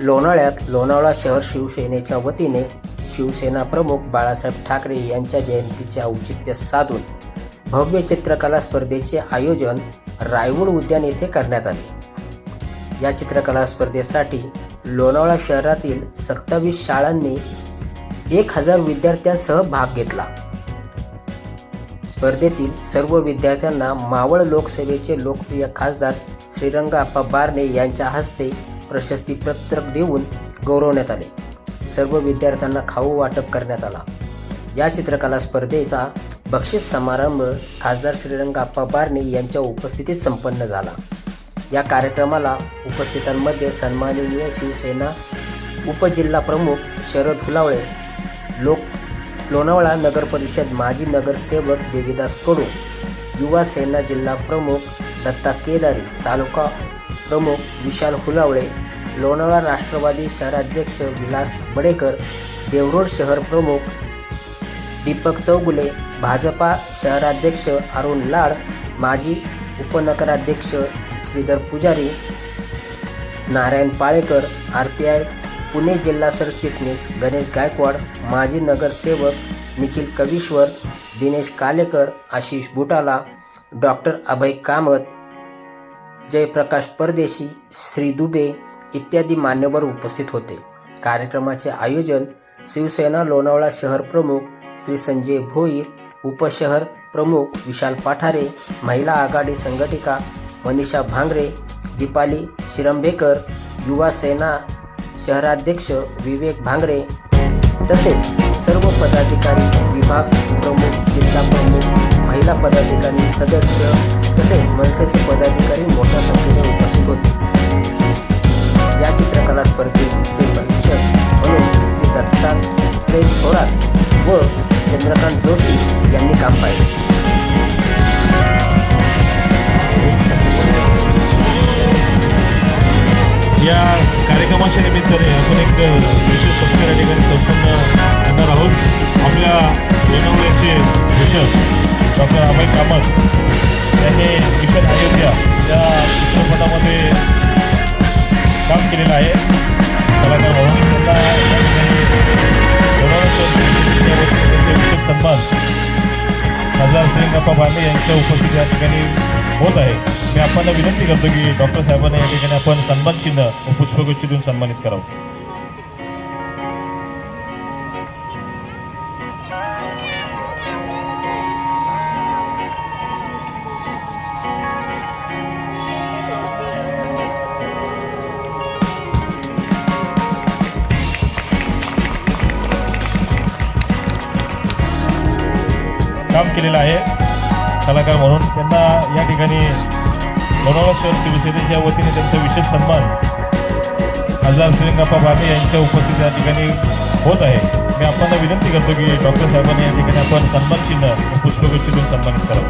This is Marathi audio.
लोणाळ्यात लोणावळा शहर शिवसेनेच्या वतीने शिवसेना प्रमुख बाळासाहेब ठाकरे यांच्या जयंतीचे औचित्य साधून भव्य चित्रकला स्पर्धेचे आयोजन रायवूड उद्यान येथे करण्यात आले. या चित्रकला स्पर्धेसाठी लोणावळा शहरातील सत्तावीस शाळांनी एक हजार विद्यार्थ्यांसह भाग घेतला. स्पर्धेतील सर्व विद्यार्थ्यांना मावळ लोकसभेचे लोकप्रिय खासदार श्रीरंग आप्पा बारणे यांच्या हस्ते प्रशस्तीपत्रक देऊन गौरवण्यात आले. सर्व विद्यार्थ्यांना खाऊ वाटप करण्यात आला. या चित्रकला स्पर्धेचा बक्षीस समारंभ खासदार श्रीरंगाप्पा बारणे यांच्या उपस्थितीत संपन्न झाला. या कार्यक्रमाला उपस्थितांमध्ये सन्माननीय शिवसेना उपजिल्हा प्रमुख शरद फुलावळे लोक लोणावळा नगर परिषद माजी नगरसेवक देवीदास कडू युवा सेना जिल्हा प्रमुख दत्ता केदारी तालुका प्रमुख विशाल हुलावळे लोणावळा राष्ट्रवादी शहराध्यक्ष विलास बडेकर देवरोड शहर प्रमुख दीपक चौगुले भाजपा शहराध्यक्ष अरुण लाड माजी उपनगराध्यक्ष Shridhar Pujari Narayan Palekar R P I Pune जिल्हा सरचिटणीस गणेश गायकवाड माजी नगरसेवक निखिल कवीश्वर दिनेश कालेकर आशिष बुटाला डॉक्टर अभय कामत जयप्रकाश परदेशी श्री दुबे इत्यादी मान्यवर उपस्थित होते. कार्यक्रमाचे आयोजन शिवसेना लोणावळा शहर प्रमुख श्री संजय भोईर उपशहर प्रमुख विशाल पाठारे महिला आघाडी संघटिका मनीषा भांगरे दीपाली शिरंबेकर युवा सेना शहराध्यक्ष विवेक भांगरे तसेच सर्व पदाधिकारी विभाग प्रमुख जिल्हा प्रमुख महिला पदाधिकारी सदस्य तसेच मनसेचे पदाधिकारी मोठ्या संख्येने उपस्थित होते या चित्रकला स्पर्धेचे परीक्षक म्हणून श्री दत्तात्रय थोरात व चंद्रकांत जोशी यांनी काम पाहिले या कार्यक्रमाच्या निमित्ताने आपण एक विशेष संस्कार या ठिकाणी संपन्न करणार आहोत आपल्या लोणावळ्याचे भूषण डॉक्टर अभय कामत यांनी विकत अयोध्या या चित्रपटामध्ये काम केलेलं आहे. कलाकार म्हणून त्यांना या ठिकाणी सन्मान खासदार श्रीरंगप्पा बांडे यांच्या उपस्थिती या ठिकाणी होत आहे. मी आपल्याला विनंती करतो की डॉक्टर साहेबांना या ठिकाणी आपण सन्मान चिन्ह व पुष्पगुच्छ देऊन सन्मानित करावं. केलेला आहे. कलाकार म्हणून त्यांना या ठिकाणी लोणावळा शहर शिवसेनेच्या वतीने त्यांचा विशेष सन्मान खासदार श्रीरंगप्पा बाणे यांच्या उपस्थिती या ठिकाणी होत आहे. मी आपल्याला विनंती करतो की डॉक्टर साहेबांनी या ठिकाणी आपण सन्मान चिन्ह व पुष्पगुच्छ देऊन सन्मानित करावं.